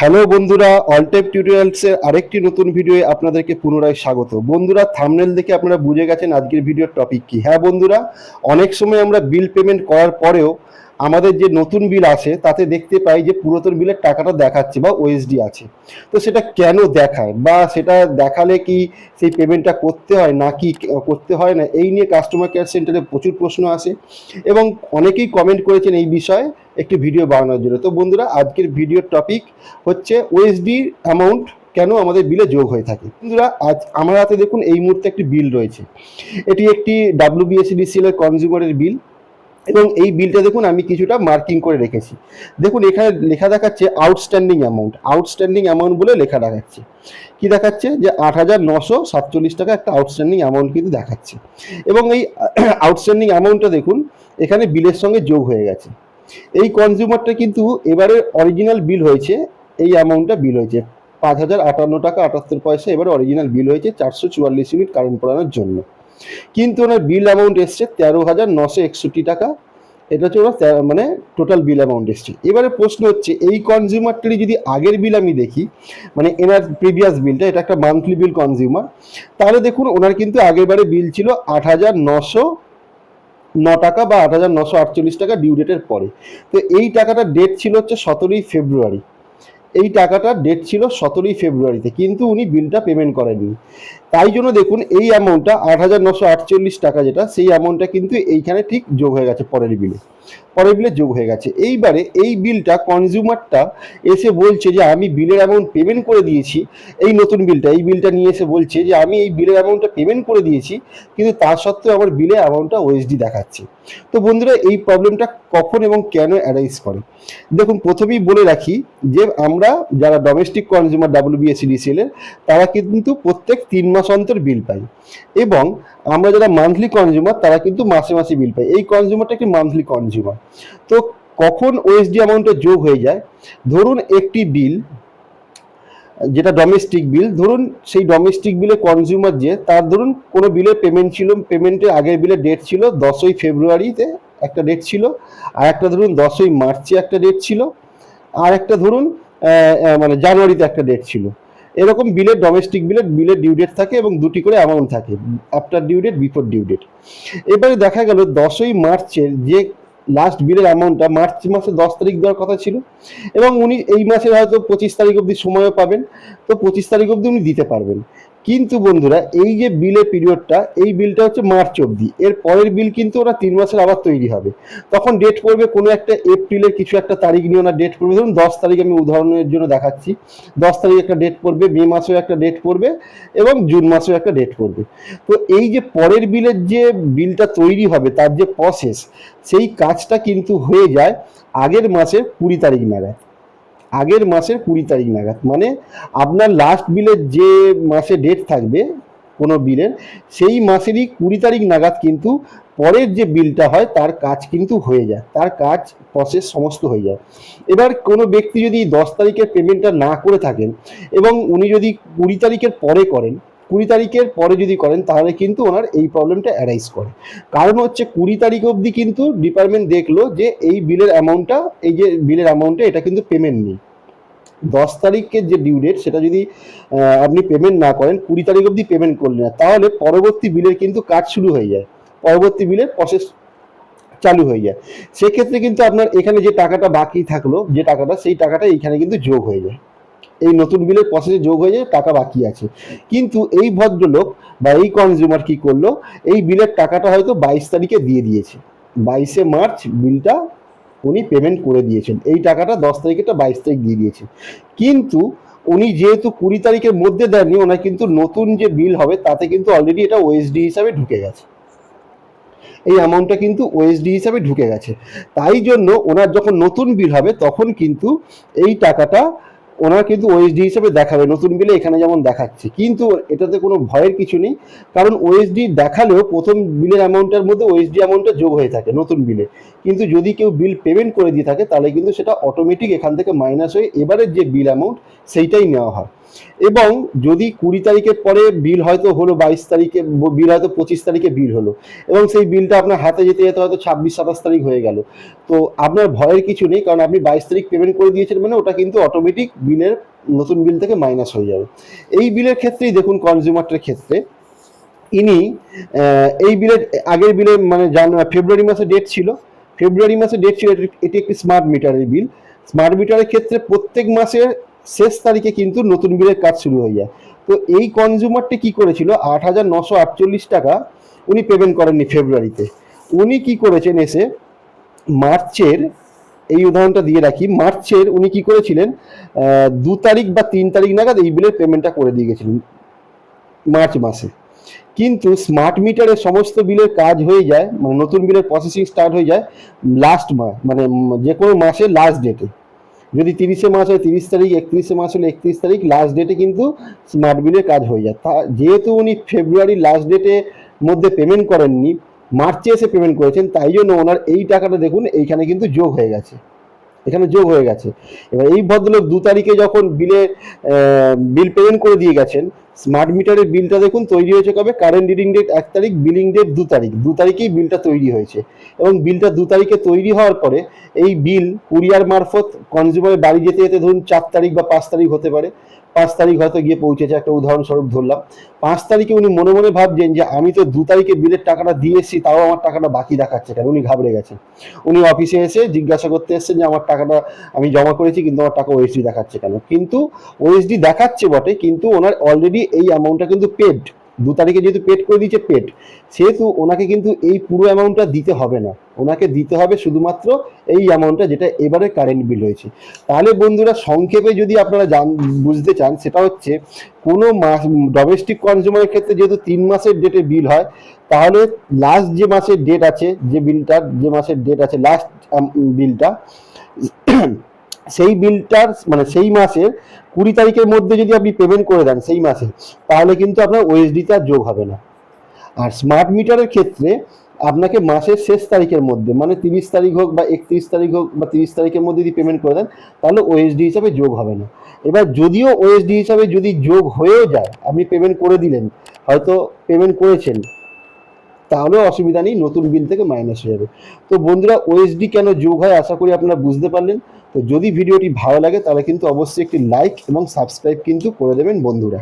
Hello বন্ধুরা অলটেপ টিউটোরিয়ালসের আরেকটি নতুন ভিডিওয়ে আপনাদেরকে পুনরায় স্বাগত। বন্ধুরা থামনেল দেখে আপনারা বুঝে গেছেন আজকের ভিডিওর টপিক কি। হ্যাঁ বন্ধুরা, অনেক সময় আমরা বিল পেমেন্ট করার পরেও আমাদের যে নতুন বিল আছে, তাতে দেখতে পাই যে পুরাতন বিলের টাকাটা দেখাচ্ছে বা ওএসডি আছে। তো সেটা কেন দেখায়? বা সেটা দেখালে কি সেই পেমেন্টটা করতে হয় নাকি করতে হয় না? এই নিয়ে কাস্টমার কেয়ার সেন্টারে প্রচুর প্রশ্ন আসে এবং অনেকেই কমেন্ট করেছেন এই বিষয়ে একটি ভিডিও বানানোর জন্য। তো বন্ধুরা, আজকের ভিডিওর টপিক হচ্ছে ওএসডি অ্যামাউন্ট কেন আমাদের বিলে যোগ হয়ে থাকে? বন্ধুরা, আজ আমার হাতে দেখুন এই মুহূর্তে একটি বিল রয়েছে। এটি একটি ডাব্লিউবিএসডিসিএল এর কনজিউমারের বিল। এবং এই বিলটা দেখুন, আমি কিছুটা মার্কিং করে রেখেছি। দেখুন, এখানে লেখা দেখাচ্ছে আউটস্ট্যান্ডিং অ্যামাউন্ট আউটস্ট্যান্ডিং অ্যামাউন্ট বলে লেখা দেখাচ্ছে। কি দেখাচ্ছে? যে আট হাজার নশো সাতচল্লিশ টাকা একটা আউটস্ট্যান্ডিং অ্যামাউন্ট কিন্তু দেখাচ্ছে। এবং এই আউটস্ট্যান্ডিং অ্যামাউন্টটা দেখুন, এখানে বিলের সঙ্গে যোগ হয়ে গেছে। এই কনজিউমারটা কিন্তু এবারে অরিজিনাল বিল হয়েছে, এই অ্যামাউন্টটা বিল হয়েছে। পাঁচ হাজার আটান্ন টাকা আটাত্তর পয়সা এবারে অরিজিনাল বিল হয়েছে, চারশো চুয়াল্লিশ ইউনিট কারেন্ট পড়ানোর জন্য। কিন্তু ওনার বিল অ্যামাউন্ট এসছে তেরো হাজার নশো একষট্টি টাকা। এটা হচ্ছে ওনার মানে টোটাল বিল অ্যামাউন্ট এসছে। এবারে প্রশ্ন হচ্ছে, এই কনজিউমারটারই যদি আগের বিল আমি দেখি মানে এনার প্রিভিয়াস বিলটা এটা একটা মান্থলি বিল কনজিউমার তাহলে দেখুন ওনার কিন্তু আগের বারে বিল ছিল আট হাজার নশো ন টাকা বা আট হাজার নশো আটচল্লিশ টাকা ডিউ ডেটের পরে। তো এই টাকাটার ডেট ছিল হচ্ছে সতেরোই ফেব্রুয়ারি। এই টাকাটার ডেট ছিল সতেরোই ফেব্রুয়ারিতে, কিন্তু উনি বিলটা পেমেন্ট করেননি। তাই জন্য দেখুন, এই অ্যামাউন্টটা আট হাজার নশো আটচল্লিশ টাকা যেটা, সেই অ্যামাউন্টটা কিন্তু এইখানে ঠিক যোগ হয়ে গেছে পরের বিলে পরের বিলে যোগ হয়ে গেছে। এইবারে এই বিলটা কনজিউমারটা এসে বলছে যে, আমি বিলের অ্যামাউন্ট পেমেন্ট করে দিয়েছি। এই নতুন বিলটা এই বিলটা নিয়ে এসে বলছে যে, আমি এই বিলের অ্যামাউন্টটা পেমেন্ট করে দিয়েছি, কিন্তু তার সত্ত্বেও আমার বিলে অ্যামাউন্টটা ওএসডি দেখাচ্ছে। তো বন্ধুরা, এই প্রবলেমটা কখন এবং কেন অ্যারাইজ করে? দেখুন, প্রথমেই বলে রাখি যে, আমরা যারা ডোমেস্টিক কনজিউমার ডাব্লিউবিএসিডিসিএল এর, তারা কিন্তু প্রত্যেক তিন মাস অন্তর বিল পাই এবং আমরা যারা মান্থলি কনজিউমার তারা কিন্তু মাসে মাসে বিল পাই এই কনজিউমারটা একটি মান্থলি কনজিউমার তো কখন ওএসডি অ্যামাউন্টে যোগ হয়ে যায়? ধরুন একটি বিল যেটা ডোমেস্টিক বিল ধরুন সেই ডোমেস্টিক বিলে কনজিউমার যে, তার ধরুন কোনো বিলের পেমেন্ট ছিল পেমেন্টের আগের বিলের ডেট ছিল দশই ফেব্রুয়ারিতে একটা ডেট ছিল, আর একটা ধরুন দশই মার্চে একটা ডেট ছিল, আর একটা ধরুন মানে জানুয়ারিতে একটা ডেট ছিল। এরকম বিলের ডোমেস্টিক বিলের বিলের ডিউ ডেট থাকে এবং দুটি করে অ্যামাউন্ট থাকে after due date before due date এবারে দেখা গেল দশই মার্চের যে লাস্ট বিলের অ্যামাউন্টটা মার্চ মাসে দশ তারিখ দেওয়ার কথা ছিল এবং উনি এই মাসে হয়তো পঁচিশ তারিখ অবধি সময়ও পাবেন, তো পঁচিশ তারিখ অবধি উনি দিতে পারবেন। কিন্তু বন্ধুরা, এই যে বিলের পিরিয়ডটা এই বিলটা হচ্ছে মার্চ অবধি। এর পরের বিল কিন্তু ওরা তিন মাসের আবার তৈরি হবে। তখন ডেট পড়বে কোনো একটা এপ্রিলের কিছু একটা তারিখ নিয়ে ওনার ডেট পড়বে। ধরুন দশ তারিখ আমি উদাহরণের জন্য দেখাচ্ছি। দশ তারিখ একটা ডেট পড়বে, মে মাসেও একটা ডেট পড়বে এবং জুন মাসেও একটা ডেট পড়বে। তো এই যে পরের বিলের যে বিলটা তৈরি হবে, তার যে প্রসেস সেই কাজটা কিন্তু হয়ে যায় আগের মাসের কুড়ি তারিখ নাগাদ। আগের মাসের কুড়ি তারিখ নাগাদ। মানে আপনার লাস্ট বিলের যে মাসে ডেট থাকবে কোনো বিলের সেই মাসেরই কুড়ি তারিখ নাগাদ কিন্তু পরের যে বিলটা হয়, তার কাজ কিন্তু হয়ে যায়। তার কাজ প্রসেস সমস্ত হয়ে যায়। এবার কোনো ব্যক্তি যদি দশ তারিখের পেমেন্টটা না করে থাকেন এবং উনি যদি কুড়ি তারিখের পরে করেন কুড়ি তারিখের পরে যদি করেন, তাহলে কিন্তু ওনার এই প্রবলেমটা অ্যারাইজ করে। কারণ হচ্ছে কুড়ি তারিখ অবধি কিন্তু ডিপার্টমেন্ট দেখল যে এই বিলের অ্যামাউন্টটা এই যে বিলের অ্যামাউন্টটা এটা কিন্তু পেমেন্ট নেই। দশ তারিখের যে ডিউ ডেট সেটা যদি আপনি পেমেন্ট না করেন, কুড়ি তারিখ অবধি পেমেন্ট করলেন না, তাহলে পরবর্তী বিলের কিন্তু কাজ শুরু হয়ে যায়। পরবর্তী বিলের প্রসেস চালু হয়ে যায়। সেক্ষেত্রে কিন্তু আপনার এখানে যে টাকাটা বাকি থাকল, যে টাকাটা, সেই টাকাটা এইখানে কিন্তু যোগ হয়ে যায়। নতুন বিলের প্রসেসে যোগ হয়ে যায় টাকা বাকি আছে। কিন্তু এই ভদ্রলোক বা এই কনজিউমার কি করল? এই বিলের টাকাটা হয়তো বাইশ তারিখে দিয়ে দিয়েছে। বাইশে মার্চ বিলটা উনি পেমেন্ট করে দিয়েছেন। এই টাকাটা দশ তারিখেটা বাইশ তারিখ দিয়ে দিয়েছে। কিন্তু উনি যেহেতু কুড়ি তারিখের মধ্যে দেননি, ওনার কিন্তু নতুন যে বিল হবে, তাতে কিন্তু অলরেডি এটা ওএসডি হিসাবে ঢুকে গেছে। এই অ্যামাউন্টটা কিন্তু ওএসডি হিসাবে ঢুকে গেছে। তাই জন্য ওনার যখন নতুন বিল হবে, তখন কিন্তু এই টাকাটা ওনার কিন্তু ওএসডি হিসেবে দেখাবে, নতুন বিলে এখানে যেমন দেখাচ্ছে। কিন্তু এটাতে কোনো ভয়ের কিছু নেই, কারণ ওএসডি দেখালেও প্রথম বিলের অ্যামাউন্টের মধ্যে ওএসডি অ্যামাউন্টটা যোগ হয়ে থাকে নতুন বিলে। কিন্তু যদি কেউ বিল পেমেন্ট করে দিয়ে থাকে, তাহলে কিন্তু সেটা অটোমেটিক এখান থেকে মাইনাস হয়ে এবারের যে বিল অ্যামাউন্ট সেইটাই নেওয়া হয়। এবং যদি কুড়ি তারিখের পরে বিল হয়তো হলো বাইশ তারিখে, বিল হয়তো পঁচিশ তারিখে বিল হলো। এবং সেই বিলটা আপনার হাতে যেতে যেতে হয়তো ছাব্বিশ, সাতাশ তারিখ হয়ে গেল। তো আপনার ভয়ের কিছু নেই, কারণ আপনি বাইশ তারিখ পেমেন্ট করে দিয়েছেন মানে ওটা কিন্তু অটোমেটিক বিলের নতুন বিল থেকে মাইনাস হয়ে যাবে। এই বিলের ক্ষেত্রেই দেখুন কনজিউমারটার ক্ষেত্রে, ইনি এই বিলের আগের বিলে মানে জান ফেব্রুয়ারি মাসে ডেট ছিল। ফেব্রুয়ারি মাসে ডেট ছিল, এটি- একটি স্মার্ট মিটারের বিল। স্মার্ট মিটারের ক্ষেত্রে প্রত্যেক মাসের শেষ তারিখে কিন্তু নতুন বিলের কাজ শুরু হয়ে যায়। তো এই কনজিউমারটি কি করেছিল? আট হাজার নশো আটচল্লিশ টাকা উনি পেমেন্ট করেননি ফেব্রুয়ারিতে উনি কি করেছেন এসে মার্চের, এই উদাহরণটা দিয়ে রাখি, মার্চের উনি কি করেছিলেন? দু তারিখ বা তিন তারিখ নাগাদ এই বিলের পেমেন্টটা করে দিয়ে গেছিলেন মার্চ মাসে। কিন্তু স্মার্ট মিটারের সমস্ত বিলের কাজ হয়ে যায় মানে নতুন বিলের প্রসেসিং স্টার্ট হয়ে যায় লাস্ট মাস মানে যে কোনো মাসের লাস্ট ডেটে যদি তিরিশে মাস হয়, তিরিশ তারিখ, একত্রিশে মাস হলে একত্রিশ তারিখ লাস্ট ডেটে কিন্তু স্মার্ট বিলের কাজ হয়ে যায়। তা, যেহেতু উনি ফেব্রুয়ারি লাস্ট ডেটে মধ্যে পেমেন্ট করেননি মার্চে এসে পেমেন্ট করেছেন, তাই জন্য ওনার এই টাকাটা দেখুন, এইখানে কিন্তু যোগ হয়ে গেছে। এখানে যোগ হয়ে গেছে। এবার এই ভদ্রলোক দু তারিখে যখন বিলে বিল পেমেন্ট করে দিয়ে গেছেন স্মার্ট মিটারের বিলটা দেখুন তৈরি হয়েছে কবে? কারেন্ট রিডিং ডেট এক তারিখ বিলিং ডেট দু তারিখ। দু তারিখেই বিলটা তৈরি হয়েছে। এবং বিলটা দু তারিখে তৈরি হওয়ার পরে এই বিল কুরিয়ার মারফত কনজিউমারের বাড়ি যেতে যেতে ধরুন চার তারিখ বা পাঁচ তারিখ হতে পারে। পাঁচ তারিখ হয়তো গিয়ে পৌঁছেছে, একটা উদাহরণস্বরূপ ধরলাম। পাঁচ তারিখে উনি মনে মনে ভাবছেন যে, আমি তো দু তারিখে বিলের টাকাটা দিয়ে এসেছি, তাও আমার টাকাটা বাকি দেখাচ্ছে কেন? উনি ঘাবড়ে গেছেন। উনি অফিসে এসে জিজ্ঞাসা করতে এসেছেন যে, আমার টাকাটা আমি জমা করেছি, কিন্তু আমার টাকা ওএসডি দেখাচ্ছে কেন? কিন্তু ওএসডি দেখাচ্ছে বটে, কিন্তু ওনার অলরেডি এই অ্যামাউন্টটা কিন্তু পেড দু তারিখে যেহেতু পেড করে দিয়েছে পেড সেহেতু ওনাকে কিন্তু এই পুরো অ্যামাউন্টটা দিতে হবে না। ওনাকে দিতে হবে শুধুমাত্র এই অ্যামাউন্টটা যেটা এবারে কারেন্ট বিল হয়েছে। তাহলে বন্ধুরা, সংক্ষেপে যদি আপনারা জান, বুঝতে চান, সেটা হচ্ছে কোনো মাস ডোমেস্টিক কনজিউমারের ক্ষেত্রে যেহেতু তিন মাসের ডেটে বিল হয়, তাহলে লাস্ট যে মাসের ডেট আছে, যে বিলটার যে মাসের ডেট আছে লাস্ট বিলটা সেই বিলটার মানে সেই মাসের কুড়ি তারিখের মধ্যে যদি আপনি পেমেন্ট করে দেন সেই মাসে, তাহলে কিন্তু আপনার ওএসডিতে আর যোগ হবে না। আর স্মার্ট মিটারের ক্ষেত্রে আপনাকে মাসের শেষ তারিখের মধ্যে মানে তিরিশ তারিখ হোক বা একত্রিশ তারিখ হোক বা তিরিশ তারিখের মধ্যে যদি পেমেন্ট করে দেন, তাহলে ওএসডি হিসাবে যোগ হবে না। এবার যদিও ওএসডি হিসাবে যদি যোগ হয়েও যায়, আপনি পেমেন্ট করে দিলেন, হয়তো পেমেন্ট করেছেন তাহলেও অসুবিধা নেই, নতুন বিল থেকে মাইনাস হয়ে যাবে। তো বন্ধুরা ওএসডি কেন যোগ হয় আশা করি আপনারা বুঝতে পারলেন। তো যদি ভিডিওটি ভালো লাগে, তাহলে কিন্তু অবশ্যই একটি লাইক এবং সাবস্ক্রাইব কিন্তু করে দেবেন বন্ধুরা।